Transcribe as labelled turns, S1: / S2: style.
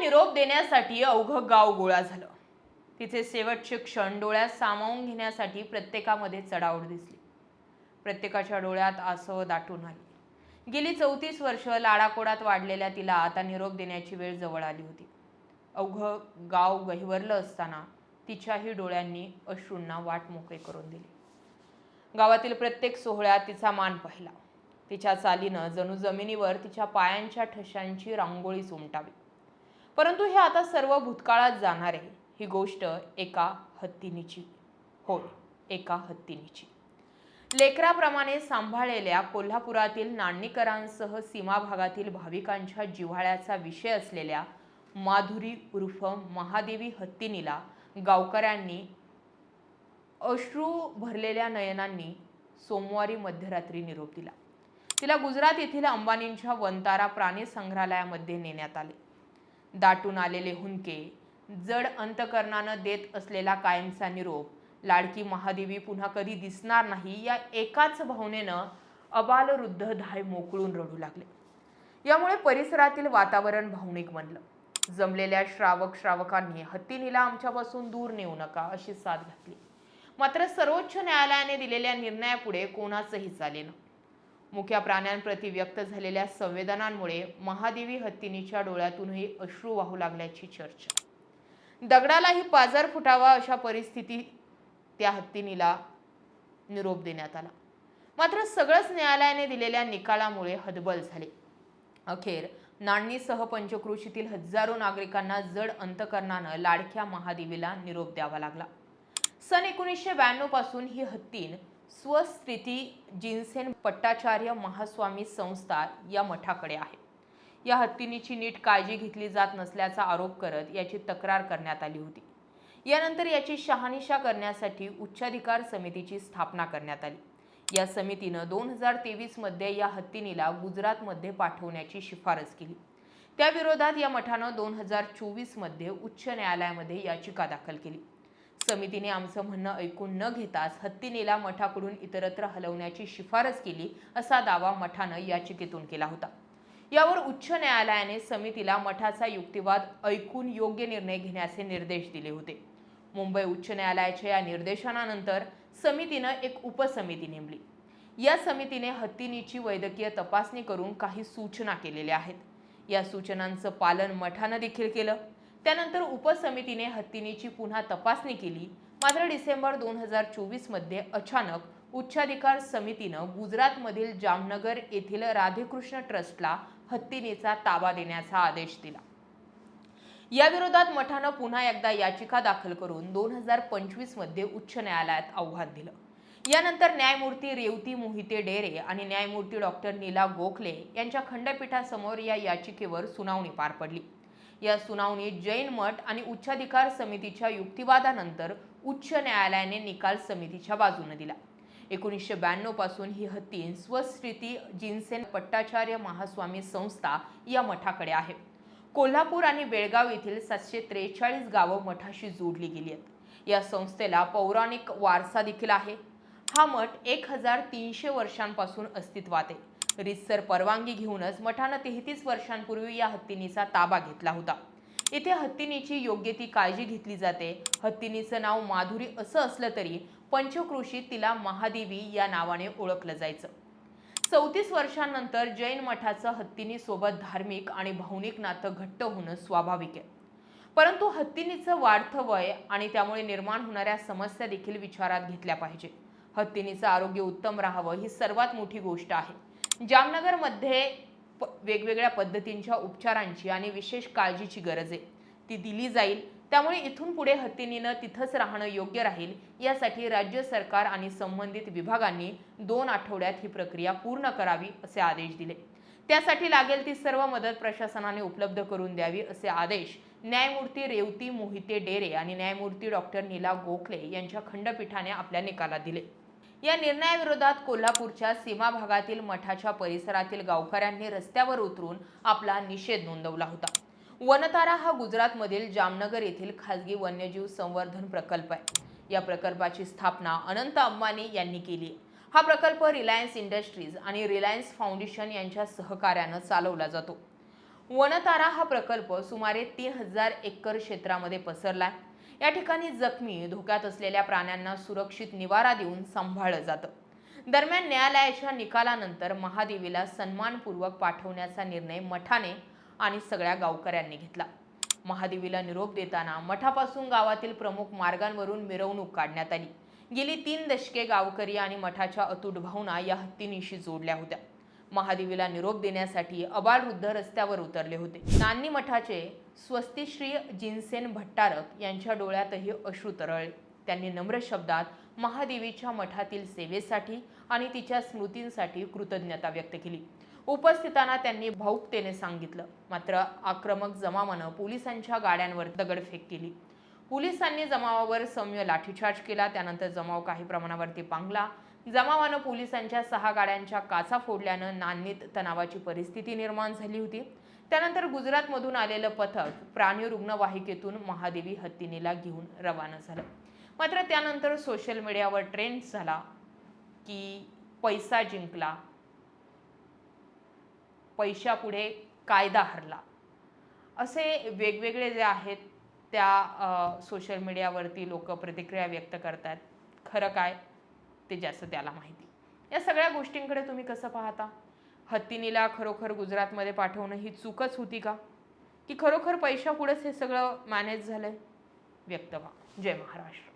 S1: निरोप देण्यासाठी अवघं गाव गोळा झालं. तिचे शेवटचे क्षण डोळ्यात सामावून घेण्यासाठी प्रत्येकामध्ये चढावड दिसली. प्रत्येकाच्या डोळ्यात आसव दाटून आली गेली चौतीस वर्ष लाडाकोडात वाढलेल्या तिला आता निरोप देण्याची वेळ जवळ आली होती. अवघं गाव गहिवरलं असताना तिच्याही डोळ्यांनी अश्रूंना वाट मोकळी करून दिली. गावातील प्रत्येक सोहळ्यात तिचा मान पाहिला. तिच्या चालीनं जणू जमिनीवर तिच्या पायांच्या ठशांची रांगोळी उमटावी परंतु हे आता सर्व भूतकाळात जाणार आहे. ही गोष्ट एका हत्तीनीची. होय एका हत्तीनीची. लेकराप्रमाणे सांभाळलेल्या कोल्हापुरातील नाणणीकरांसह सीमा भागातील भाविकांच्या जिव्हाळ्याचा विषय असलेल्या माधुरी उर्फ महादेवी हत्तीनीला गावकऱ्यांनी अश्रू भरलेल्या नयनांनी सोमवारी मध्यरात्री निरोप दिला. तिला गुजरात येथील अंबानींच्या वंतारा प्राणी संग्रहालयामध्ये नेण्यात आले. दाटून आलेले हुंके जड अंतकरणानं देत असलेला कायमचा निरोप लाडकी महादेवी पुन्हा कधी दिसणार नाही या एकाच भावनेनं अबालवृद्ध धाय मोकळून रडू लागले. यामुळे परिसरातील वातावरण भावनिक बनलं. जमलेल्या श्रावक श्रावकांनी हत्तीनीला आमच्यापासून दूर नेऊ नका अशी साथ घातली. मात्र सर्वोच्च न्यायालयाने दिलेल्या निर्णयापुढे कोणाचंही चालेना मुख्या प्राण्यांप्रती व्यक्त झालेल्या संवेदनांमुळे महादेवी हत्तीनीच्या डोळ्यातूनही अश्रू वाहू लागल्याची चर्चा. दगडालाही पाजार फुटावा अशा परिस्थिती त्या हत्तीनीला निरोप देण्यात आला. मात्र सगळंच न्यायालयाने दिलेल्या निकालामुळे हदबल झाले. अखेर नाणणीसह पंचक्रोशीतील हजारो नागरिकांना जड अंतकरणानं लाडक्या महादेवीला निरोप द्यावा लागला. सन एकोणीसशे ब्याण्णवपासून ही हत्तीन स्वस्थिती जिन्सेन पट्टाचार्य महास्वामी संस्था या मठाकडे आहे. या हत्तीनीची नीट काळजी घेतली जात नसल्याचा आरोप करत याची तक्रार करण्यात आली होती. यानंतर याची शहानिशा करण्यासाठी उच्चाधिकार समितीची स्थापना करण्यात आली. या समितीनं दोन हजार तेवीसमध्ये या हत्तीनीला गुजरातमध्ये पाठवण्याची शिफारस केली. त्याविरोधात या मठानं दोन हजार चोवीसमध्ये उच्च न्यायालयामध्ये याचिका दाखल केली. समितीने आमचं म्हणणं ऐकून न घेताच हत्तीनेला मठाकडून इतरत्र हलवण्याची शिफारस केली असा दावा मठानं याचिकेतून केला होता. यावर उच्च न्यायालयाने समितीला मठाचा युक्तिवाद ऐकून योग्य निर्णय घेण्याचे निर्देश दिले होते. मुंबई उच्च न्यायालयाच्या या निर्देशनानंतर समितीनं एक उपसमिती नेमली. या समितीने हत्तीनीची वैद्यकीय तपासणी करून काही सूचना केलेल्या आहेत. या सूचनांचं पालन मठानं देखील केलं. त्यानंतर उपसमितीने हत्तीनीची पुन्हा तपासणी केली. मात्र डिसेंबर दोन हजार चोवीसमध्ये अचानक उच्चाधिकार समितीनं गुजरातमधील जामनगर येथील राधेकृष्ण ट्रस्टला हत्तीनीचा ताबा देण्याचा आदेश दिला. याविरोधात मठानं पुन्हा एकदा याचिका दाखल करून दोन हजार पंचवीसमध्ये उच्च न्यायालयात आव्हान दिलं. यानंतर न्यायमूर्ती रेवती मोहिते डेरे आणि न्यायमूर्ती डॉक्टर नीला गोखले यांच्या खंडपीठासमोर या याचिकेवर सुनावणी पार पडली. या सुनावणीत जैन मठ आणि उच्चाधिकार समितीच्या युक्तिवादानंतर उच्च न्यायालयाने निकाल समितीच्या बाजूने दिला. एकोणीसशे ब्याण्णवपासून ही हत्तीन स्वस्थिती जिनसेन पट्टाचार्य महास्वामी संस्था या मठाकडे आहे. कोल्हापूर आणि बेळगाव येथील सातशे त्रेचाळीस गावं मठाशी जोडली गेली आहेत. या संस्थेला पौराणिक वारसा देखील आहे. हा मठ एक हजार तीनशे वर्षांपासून अस्तित्वात आहे. रितसर परवानगी घेऊनच मठानं तेहतीस वर्षांपूर्वी या हत्तीनीचा ताबा घेतला होता. येथे हत्तीनीची योग्य ती काळजी घेतली जाते. हत्तीनीचं नाव माधुरी असं असलं तरी पंचकृषीत तिला महादेवी या नावाने ओळखलं जायचं. चौतीस वर्षांनंतर जैन मठाचं हत्तीनी सोबत धार्मिक आणि भावनिक नातं घट्ट होणं स्वाभाविक आहे. परंतु हत्तीनीचं वाढतं वय आणि त्यामुळे निर्माण होणाऱ्या समस्या देखील विचारात घेतल्या पाहिजे. हत्तीनीचं आरोग्य उत्तम राहावं ही सर्वात मोठी गोष्ट आहे. जामनगरमध्ये प वेगवेगळ्या पद्धतींच्या उपचारांची आणि विशेष काळजीची गरज. आहे ती दिली जाईल. त्यामुळे इथून पुढे हत्तीनीनं तिथंच राहणं योग्य राहील. यासाठी राज्य सरकार आणि संबंधित विभागांनी दोन आठवड्यात ही प्रक्रिया पूर्ण करावी असे आदेश दिले. त्यासाठी लागेल ती सर्व मदत प्रशासनाने उपलब्ध करून द्यावी असे आदेश न्यायमूर्ती रेवती मोहिते डेरे आणि न्यायमूर्ती डॉक्टर नीला गोखले यांच्या खंडपीठाने आपल्या निकालात दिले. या निर्णयाविरोधात कोल्हापूरच्या सीमा भागातील मठाच्या परिसरातील गावकऱ्यांनी रस्त्यावर उतरून आपला निषेध नोंदवला होता. वनतारा हा गुजरातमधील जामनगर येथील खासगी वन्यजीव संवर्धन प्रकल्प आहे. या प्रकल्पाची स्थापना अनंत अंबानी यांनी केली हा प्रकल्प रिलायन्स इंडस्ट्रीज आणि रिलायन्स फाउंडेशन यांच्या सहकार्यानं चालवला जातो. वनतारा हा प्रकल्प सुमारे तीन हजार एकर क्षेत्रामध्ये पसरला आहे. या ठिकाणी जखमी धोक्यात असलेल्या प्राण्यांना सुरक्षित निवारा देऊन सांभाळलं जातं. दरम्यान न्यायालयाच्या निकालानंतर महादेवीला सन्मानपूर्वक पाठवण्याचा निर्णय मठाने आणि सगळ्या गावकऱ्यांनी घेतला. महादेवीला निरोप देताना मठापासून गावातील प्रमुख मार्गांवरून मिरवणूक काढण्यात आली. गेली तीन दशके गावकरी आणि मठाच्या अतूट भावना या हत्तीनीशी जोडल्या होत्या. महादेवीला निरोप देण्यासाठी अबालवृद्ध रस्त्यावर उतरले होते. नान्नी मठाचे स्वस्तिश्री जिनसेन भट्टारक यांच्या डोळ्यातही अश्रू तरळले. त्यांनी नम्र शब्दात महादेवीच्या मठातील सेवेसाठी आणि तिच्या स्मृतींसाठी कृतज्ञता व्यक्त केली. उपस्थितांना त्यांनी भाऊकतेने सांगितलं. मात्र आक्रमक जमावानं पोलिसांच्या गाड्यांवर दगडफेक केली. पोलिसांनी जमावावर सौम्य लाठीचार्ज केला. त्यानंतर जमाव काही प्रमाणावरती पांगला. जमावानं पोलिसांच्या सहा गाड्यांच्या काचा फोडल्यानं नान्नीत तणावाची परिस्थिती निर्माण झाली होती. त्यानंतर गुजरातमधून आलेलं पथक प्राणी रुग्णवाहिकेतून महादेवी हत्तीनीला घेऊन रवाना झालं. मात्र त्यानंतर सोशल मीडियावर ट्रेंड झाला की पैसा जिंकला. पैशापुढे कायदा हरला. असे वेगवेगळे जे आहेत त्या सोशल मीडियावरती लोक प्रतिक्रिया व्यक्त करतात खरं काय? ते जास्त त्याला माहिती. या सगळ्या गोष्टींकडे तुम्ही कसं पाहता? हत्तीनीला खरोखर गुजरातमध्ये पाठवणं ही चूकच होती का? की खरोखर पैशापुढेच हे सगळं मॅनेज झालंय? व्यक्त व्हा. जय महाराष्ट्र.